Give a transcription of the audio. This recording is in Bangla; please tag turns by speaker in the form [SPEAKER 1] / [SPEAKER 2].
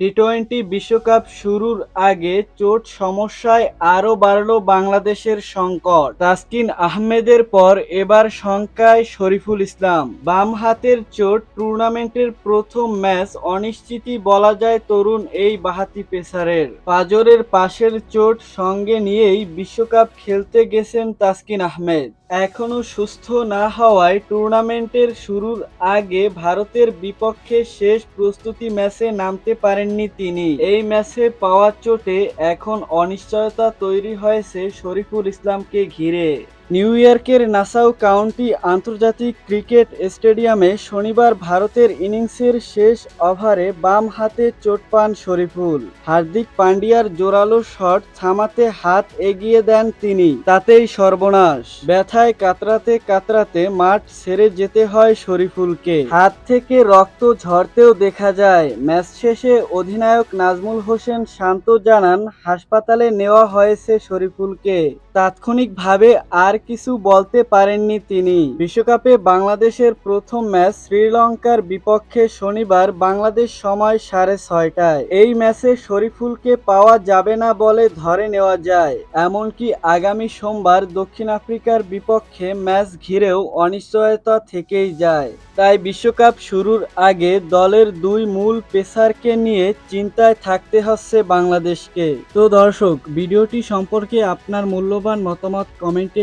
[SPEAKER 1] টি টোয়েন্টি বিশ্বকাপ শুরুর আগে চোট সমস্যায় আরও বাড়ল বাংলাদেশের সংকট। তাসকিন আহমেদের পর এবার শঙ্কায় শরীফুল ইসলাম। বাম হাতের চোট টুর্নামেন্টের প্রথম ম্যাচ অনিশ্চিতই বলা যায় তরুণ এই বাহাতি পেসারের। পাজরের পাশের চোট সঙ্গে নিয়েই বিশ্বকাপ খেলতে গেছেন তাসকিন আহমেদ। এখনও সুস্থ না হওয়ায় টুর্নামেন্টের শুরুর আগে ভারতের বিপক্ষে শেষ প্রস্তুতি ম্যাচে নামতে পারেননি তিনি। এই ম্যাচে পাওয়া চোটে এখন অনিশ্চয়তা তৈরি হয়েছে শরীফুল ইসলামকে ঘিরে। নিউ ইয়র্কের নাসাউ কাউন্টি আন্তর্জাতিক ক্রিকেট স্টেডিয়ামে শনিবার ভারতের ইনিংসের শেষ ওভারে বাম হাতে চোট পান শরীফুল। হার্দিক পান্ডিয়ার জোরালো শট থামাতে হাত এগিয়ে দেন তিনি, তাতেই সর্বনাশ। ব্যথায় কাতরাতে কাতরাতে মাঠ ছেড়ে যেতে হয় শরীফুলকে। হাত থেকে রক্ত ঝরতেও দেখা যায়। ম্যাচ শেষে অধিনায়ক নাজমুল হোসেন শান্ত জানান, হাসপাতালে নেওয়া হয়েছে শরীফুলকে। তাৎক্ষণিকভাবে আর কিছু বলতে পারেননি তিনি। বিশ্বকাপে বাংলাদেশের প্রথম ম্যাচ শ্রীলঙ্কার বিপক্ষে শনিবার বাংলাদেশ সময় সাড়ে ছয়টায়। এই ম্যাচে শরীফুলকে পাওয়া যাবে না বলে ধরে নেওয়া যায়। এমনকি আগামী সোমবার দক্ষিণ আফ্রিকার বিপক্ষে ম্যাচ ঘিরেও অনিশ্চয়তা থেকেই যায়। তাই বিশ্বকাপ শুরুর আগে দলের দুই মূল পেসারকে নিয়ে চিন্তায় থাকতে হচ্ছে বাংলাদেশকে। তো দর্শক, ভিডিওটি সম্পর্কে আপনার মূল্যবান মতামত কমেন্টে